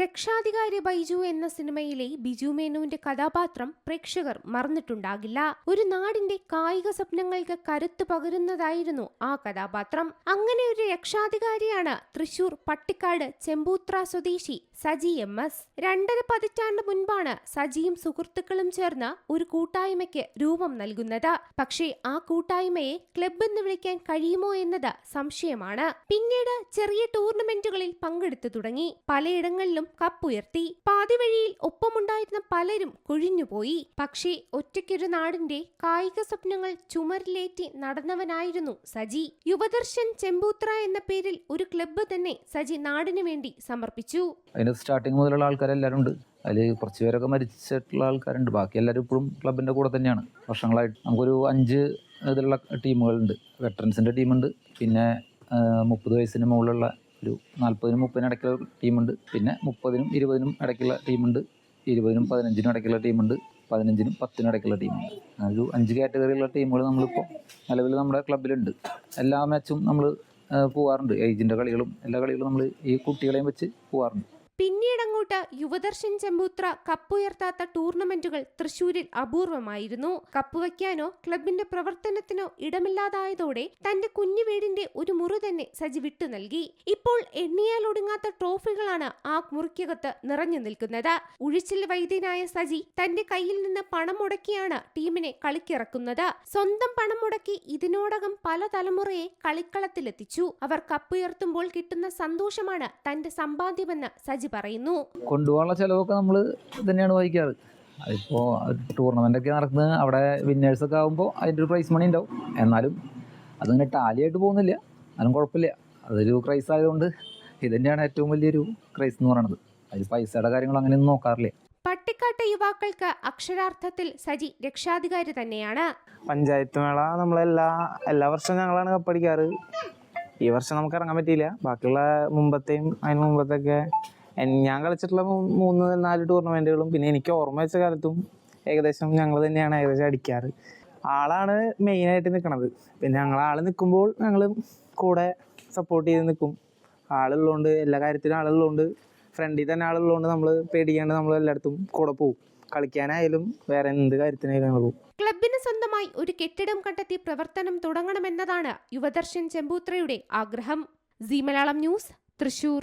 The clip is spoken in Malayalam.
രക്ഷാധികാരി ബൈജു എന്ന സിനിമയിലെ ബിജു മേനുവിന്റെ കഥാപാത്രം പ്രേക്ഷകർ മറന്നിട്ടുണ്ടാകില്ല. ഒരു നാടിന്റെ കായിക സ്വപ്നങ്ങൾക്ക് കരുത്തു പകരുന്നതായിരുന്നു ആ കഥാപാത്രം. അങ്ങനെ ഒരു രക്ഷാധികാരിയാണ് തൃശൂർ പട്ടിക്കാട് ചെമ്പൂത്ര സ്വദേശി സജി എം എസ്. രണ്ടര പതിറ്റാണ്ട് മുൻപാണ് സജിയും സുഹൃത്തുക്കളും ചേർന്ന് ഒരു കൂട്ടായ്മയ്ക്ക് രൂപം നൽകുന്നത്. പക്ഷേ ആ കൂട്ടായ്മയെ ക്ലബ് എന്ന് വിളിക്കാൻ കഴിയുമോ എന്നത് സംശയമാണ്. പിന്നീട് ചെറിയ ടൂർണമെന്റുകളിൽ പങ്കെടുത്തു തുടങ്ങി. പലയിടങ്ങളിലും കപ്പുയർത്തി പാതിവഴിയിൽ ഒപ്പമുണ്ടായിരുന്ന പലരും കൊഴിഞ്ഞുപോയി. പക്ഷേ ഒറ്റയ്ക്കൊരു നാടിന്റെ കായിക സ്വപ്നങ്ങൾ ചുമരിലേറ്റി നടന്നവനായിരുന്നു സജി. യുവദർശൻ ചെമ്പൂത്ര എന്ന പേരിൽ ഒരു ക്ലബ്ബ് തന്നെ സജി നാടിനു വേണ്ടി സമർപ്പിച്ചു. അതിന് സ്റ്റാർട്ടിങ് മുതലുള്ള ആൾക്കാരെല്ലാവരും ഉണ്ട്. അതിൽ കുറച്ച് പേരൊക്കെ മരിച്ചിട്ടുള്ള ആൾക്കാരുണ്ട്. ബാക്കി എല്ലാവരും ഇപ്പോഴും ക്ലബിന്റെ കൂടെ തന്നെയാണ്. വർഷങ്ങളായിട്ട് നമുക്കൊരു അഞ്ച് ഇതിലുള്ള ടീമുകളുണ്ട്. വെറ്ററൻസിന്റെ ടീമുണ്ട്. പിന്നെ മുപ്പത് വയസ്സിന് മുകളിലുള്ള ഒരു നാൽപ്പതിനും മുപ്പതിനും ഇടയ്ക്കുള്ള ടീമുണ്ട്. പിന്നെ മുപ്പതിനും ഇരുപതിനും ഇടയ്ക്കുള്ള ടീമുണ്ട്. ഇരുപതിനും പതിനഞ്ചിനും ഇടയ്ക്കുള്ള ടീമുണ്ട്. പതിനഞ്ചിനും പത്തിനും ഇടയ്ക്കുള്ള ടീമുണ്ട്. ഒരു അഞ്ച് കാറ്റഗറിയിലുള്ള ടീമുകൾ നമ്മളിപ്പോൾ നിലവിൽ നമ്മുടെ ക്ലബിലുണ്ട് എല്ലാ മാച്ചും നമ്മൾ പോവാറുണ്ട്. ഏജിന്റെ കളികളും എല്ലാ കളികളും നമ്മൾ ഈ കുട്ടികളെയും വെച്ച് പോവാറുണ്ട്. പിന്നീടങ്ങോട്ട് യുവദർശൻ ചെമ്പൂത്ര കപ്പുയർത്താത്ത ടൂർണമെന്റുകൾ തൃശൂരിൽ അപൂർവമായിരുന്നു. കപ്പ് വയ്ക്കാനോ ക്ലബിന്റെ പ്രവർത്തനത്തിനോ ഇടമില്ലാതായതോടെ തന്റെ കുഞ്ഞു വീടിന്റെ ഒരു മുറി തന്നെ സജി വിട്ടു നൽകി. ഇപ്പോൾ എണ്ണിയാൽ ഒടുങ്ങാത്ത ട്രോഫികളാണ് ആ മുറിക്കകത്ത് നിറഞ്ഞു നിൽക്കുന്നത്. ഉഴിച്ചിൽ വൈദ്യനായ സജി തന്റെ കയ്യിൽ നിന്ന് പണം മുടക്കിയാണ് ടീമിനെ കളിക്കിറക്കുന്നത്. സ്വന്തം പണം മുടക്കി ഇതിനോടകം പല തലമുറയെ കളിക്കളത്തിലെത്തിച്ചു. അവർ കപ്പുയർത്തുമ്പോൾ കിട്ടുന്ന സന്തോഷമാണ് തന്റെ സമ്പാദ്യമെന്ന് സജി പറയുന്നു. കൊണ്ടുപോകാനുള്ള ചെലവൊക്കെ നമ്മൾ തന്നെയാണ് വഹിക്കാറ്. അതിപ്പോൾ ടൂർണമെന്റ് ഒക്കെ നടക്കുന്നത് അവിടെ വിന്നേഴ്സ് ഒക്കെ ആകുമ്പോൾ അതിന്റെ ഒരു പ്രൈസ് മണി ഉണ്ടാവും. എന്നാലും അതിങ്ങനെ ടാലിയായിട്ട് പോകുന്നില്ല. അതും കുഴപ്പമില്ല. അതൊരു ക്രൈസ് ആയതുകൊണ്ട് ഇത് തന്നെയാണ് ഏറ്റവും വലിയൊരു ക്രൈസ് എന്ന് പറയുന്നത് അതിൽ പൈസയുടെ കാര്യങ്ങൾ അങ്ങനെയൊന്നും നോക്കാറില്ല. പട്ടിക്കാട്ടെ യുവാക്കൾക്ക് അക്ഷരാർത്ഥത്തിൽ സജി രക്ഷാധികാരി തന്നെയാണ്. പഞ്ചായത്ത് മേള നമ്മളെല്ലാ എല്ലാ വർഷവും ഞങ്ങളാണ് കപ്പടിക്കാറ്. ഈ വർഷം നമുക്ക് ഇറങ്ങാൻ പറ്റിയില്ല. ബാക്കിയുള്ള മുമ്പത്തെയും അതിന് മുമ്പത്തൊക്കെ ഞാൻ കളിച്ചിട്ടുള്ള മൂന്ന് നാല് ടൂർണമെന്റുകളും പിന്നെ എനിക്ക് ഓർമ്മ വെച്ച കാലത്തും ഏകദേശം ഞങ്ങൾ തന്നെയാണ് ഏകദേശം അടിക്കാറ്. ആളാണ് മെയിൻ ആയിട്ട് നിൽക്കുന്നത് പിന്നെ ഞങ്ങൾ ആൾ നിൽക്കുമ്പോൾ ഞങ്ങൾ കൂടെ സപ്പോർട്ട് ചെയ്ത് നിൽക്കും ആളുള്ളതുകൊണ്ട് എല്ലാ കാര്യത്തിലും ആളുള്ളതുകൊണ്ട് ഫ്രണ്ടിൽ തന്നെ ആളുള്ളതുകൊണ്ട് നമ്മൾ പേടിക്കാണ്ട് നമ്മൾ എല്ലായിടത്തും കൂടെ പോകും കളിക്കാനായാലും വേറെ എന്ത് കാര്യത്തിനായാലും പോകും ക്ലബിന് സ്വന്തമായി ഒരു കെട്ടിടം കണ്ടെത്തി പ്രവർത്തനം തുടങ്ങണമെന്നതാണ് യുവദർശൻ ചെമ്പൂത്രയുടെ ആഗ്രഹം. C Malayalam news Thrissur.